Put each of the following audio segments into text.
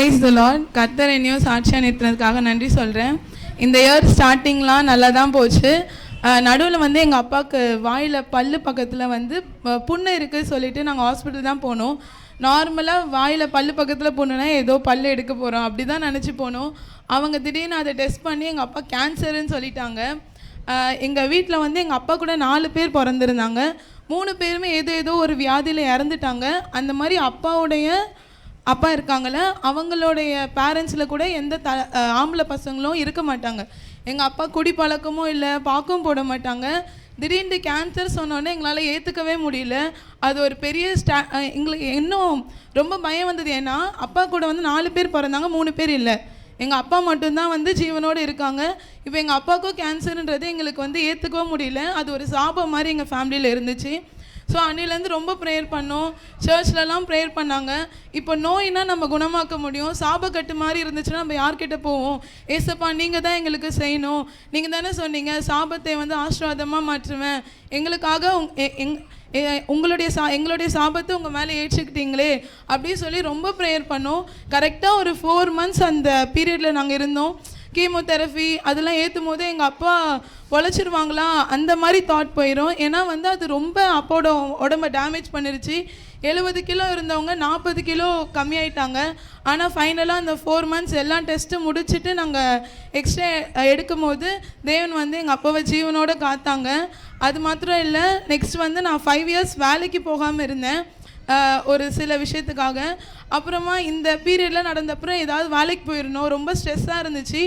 Price த Lord கர்த்தர் என்னையும் சாட்சியாக நிறுத்தினதுக்காக நன்றி சொல்கிறேன் இந்த இயர் ஸ்டார்டிங்லாம் நல்லா தான் போச்சு நடுவில் வந்து எங்கள் அப்பாவுக்கு வாயில் பல்லு பக்கத்தில் வந்து புண்ணு இருக்குது சொல்லிட்டு நாங்கள் ஹாஸ்பிட்டல் தான் போனோம். நார்மலாக வாயில் பல்லு பக்கத்தில் போனோன்னா ஏதோ பல்லு எடுக்க போகிறோம் அப்படி தான் நினச்சி போனோம். அவங்க திடீர்னு அதை டெஸ்ட் பண்ணி எங்கள் அப்பா கேன்சருன்னு சொல்லிட்டாங்க. எங்கள் வீட்டில் வந்து எங்கள் அப்பா கூட நாலு பேர் பிறந்திருந்தாங்க. மூணு பேருமே ஏதோ ஏதோ ஒரு வியாதியில் இறந்துட்டாங்க. அந்த மாதிரி அப்பாவுடைய அப்பா இருக்காங்கள அவங்களுடைய பேரண்ட்ஸில் கூட எந்த த ஆம்பளை பசங்களும் இருக்க மாட்டாங்க. எங்கள் அப்பா குடி பழக்கமும் இல்லை பாக்கும் போட மாட்டாங்க. திடீர்னு கேன்சர் சொன்னோன்னே எங்களால் ஏற்றுக்கவே முடியல. அது ஒரு பெரிய ஸ்டா எங்களுக்கு இன்னும் ரொம்ப பயம் வந்தது. ஏன்னா அப்பா கூட வந்து நாலு பேர் பிறந்தாங்க மூணு பேர் இல்லை. எங்கள் அப்பா மட்டும்தான் வந்து ஜீவனோடு இருக்காங்க. இப்போ எங்கள் அப்பாவுக்கும் கேன்சருன்றது எங்களுக்கு வந்து ஏற்றுக்கவும் முடியல. அது ஒரு சாபம் மாதிரி எங்கள் ஃபேமிலியில் இருந்துச்சு. ஸோ அன்னிலேருந்து ரொம்ப ப்ரேயர் பண்ணோம். சர்ச்லலாம் ப்ரேயர் பண்ணாங்க. இப்போ நோயினா நம்ம குணமாக்க முடியும். சாபக்கட்டு மாதிரி இருந்துச்சுன்னா நம்ம யார்கிட்ட போவோம்? ஏசப்பா நீங்கள் தான் எங்களுக்கு செய்யணும். நீங்கள் தானே சொன்னீங்க சாபத்தை வந்து ஆசீர்வாதமாக மாற்றுவேன். எங்களுக்காக உங்- எ- எங் உங்களுடைய சா எங்களுடைய சாபத்தை உங்கள் மேலே ஏற்றுக்கிட்டீங்களே அப்படின்னு சொல்லி ரொம்ப ப்ரேயர் பண்ணோம். கரெக்டாக ஒரு ஃபோர் மந்த்ஸ் அந்த பீரியடில் நாங்கள் இருந்தோம். கீமோதெரபி அதெல்லாம் ஏற்றும் போது எங்கள் அப்பா உழைச்சிருவாங்களா? அந்த மாதிரி தாட் போயிடும் ஏன்னா வந்து அது ரொம்ப அப்பாவோட உடம்ப டேமேஜ் பண்ணிருச்சு. எழுபது கிலோ இருந்தவங்க நாற்பது கிலோ கம்மியாயிட்டாங்க. ஆனால் ஃபைனலாக அந்த ஃபோர் மந்த்ஸ் எல்லாம் டெஸ்ட்டு முடிச்சுட்டு நாங்கள் எக்ஸ்ட்ரா எடுக்கும் போது தேவன் வந்து எங்கள் அப்பாவை ஜீவனோடு காத்தாங்க. அது மாத்திரம் இல்லை நெக்ஸ்ட் வந்து நான் ஃபைவ் இயர்ஸ் வேலைக்கு போகாமல் இருந்தேன். ஒரு சில விஷயத்துக்காக. அப்புறமா இந்த பீரியடில் நடந்தப்புறம் ஏதாவது வேலைக்கு போயிடணும் ரொம்ப ஸ்ட்ரெஸ்ஸாக இருந்துச்சு.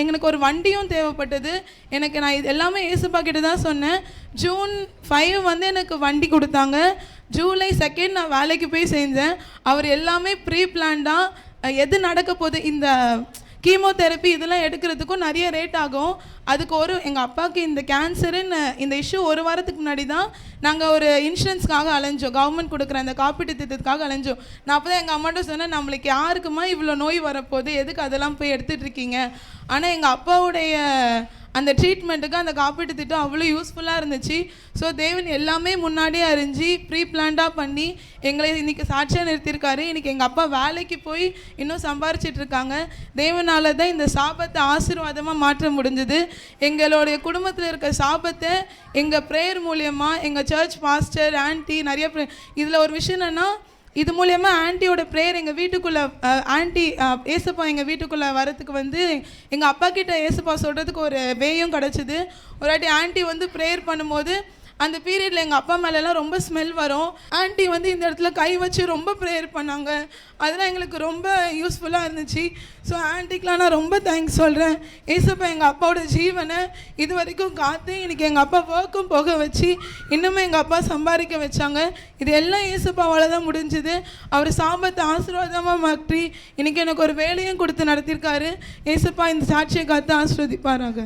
எங்களுக்கு ஒரு வண்டியும் தேவைப்பட்டது. எனக்கு நான் இது எல்லாமே ஏசப்பா கிட்ட தான் சொன்னேன். ஜூன் ஃபைவ் வந்து எனக்கு வண்டி கொடுத்தாங்க. ஜூலை செகண்ட் நான் வேலைக்கு போய் செஞ்சேன் அவர் எல்லாமே ப்ரீ பிளான்டாக எது நடக்க போகுது இந்த கீமோதெரப்பி இதெல்லாம் எடுக்கிறதுக்கும் நிறைய ரேட் ஆகும். அதுக்கு ஒரு எங்கள் அப்பாவுக்கு இந்த கேன்சருன்னு இந்த இஷ்யூ ஒரு வாரத்துக்கு முன்னாடி தான் நாங்கள் ஒரு இன்சூரன்ஸ்க்காக அலைஞ்சோம். கவர்மெண்ட் கொடுக்குற அந்த காப்பீட்டு திட்டத்துக்காக அலைஞ்சோம். நான் அப்போ தான் எங்கள் அம்மாட்ட சொன்னேன் நம்மளுக்கு யாருக்குமா இவ்வளோ நோய் வரப்போகுது? எதுக்கு அதெல்லாம் போய் எடுத்துகிட்ருக்கீங்க ஆனால் எங்கள் அப்பாவுடைய அந்த ட்ரீட்மெண்ட்டுக்கு அந்த காப்பீட்டு திட்டம் அவ்வளோ யூஸ்ஃபுல்லாக இருந்துச்சு. ஸோ தேவன் எல்லாமே முன்னாடியே அறிஞ்சு ப்ரீ பிளான்டாக பண்ணி எங்களை இன்றைக்கி சாட்சியாக நிறுத்தியிருக்காரு. இன்றைக்கி எங்கள் அப்பா வேலைக்கு போய் இன்னும் சம்பாரிச்சிட்ருக்காங்க தேவனால் தான் இந்த சாபத்தை ஆசீர்வாதமாக மாற்ற முடிஞ்சது. எங்களுடைய குடும்பத்தில் இருக்க சாபத்தை எங்கள் ப்ரேயர் மூலியமாக எங்கள் சர்ச் பாஸ்டர் ஆன்ட்டி நிறைய ப்ரே இதில் ஒரு விஷயம் என்னென்னா இது மூலயமா ஆண்டியோட ப்ரேயர் எங்கள் வீட்டுக்குள்ளே ஆண்டி ஏசப்பா எங்கள் வீட்டுக்குள்ளே வரத்துக்கு வந்து எங்கள் அப்பா கிட்ட ஏசப்பா சொல்கிறதுக்கு ஒரு வேயும் கிடச்சிது. ஒரு வாட்டி ஆண்டி வந்து ப்ரேயர் பண்ணும்போது அந்த பீரியடில் எங்கள் அப்பா மேலெல்லாம் ரொம்ப ஸ்மெல் வரும். ஆண்டி வந்து இந்த இடத்துல கை வச்சு ரொம்ப ப்ரேயர் பண்ணாங்க. அதெல்லாம் எங்களுக்கு ரொம்ப யூஸ்ஃபுல்லாக இருந்துச்சு. ஸோ ஆண்டிக்கெலாம் நான் ரொம்ப தேங்க்ஸ் சொல்கிறேன் ஏசப்பா எங்கள் அப்பாவோட ஜீவனை இது வரைக்கும் காத்து எனக்கு எங்கள் அப்பா ஒர்க்கும் போக வச்சு இன்னுமே எங்கள் அப்பா சம்பாதிக்க வச்சாங்க. இது எல்லாம் ஏசப்பாவால் தான் முடிஞ்சுது. அவர் சாபத்தை ஆசீர்வாதமாக மாற்றி இன்றைக்கி எனக்கு ஒரு வேலையும் கொடுத்து நடத்தியிருக்காரு ஏசப்பா இந்த சாட்சியை காத்து ஆசீர்வதிப்பாராங்க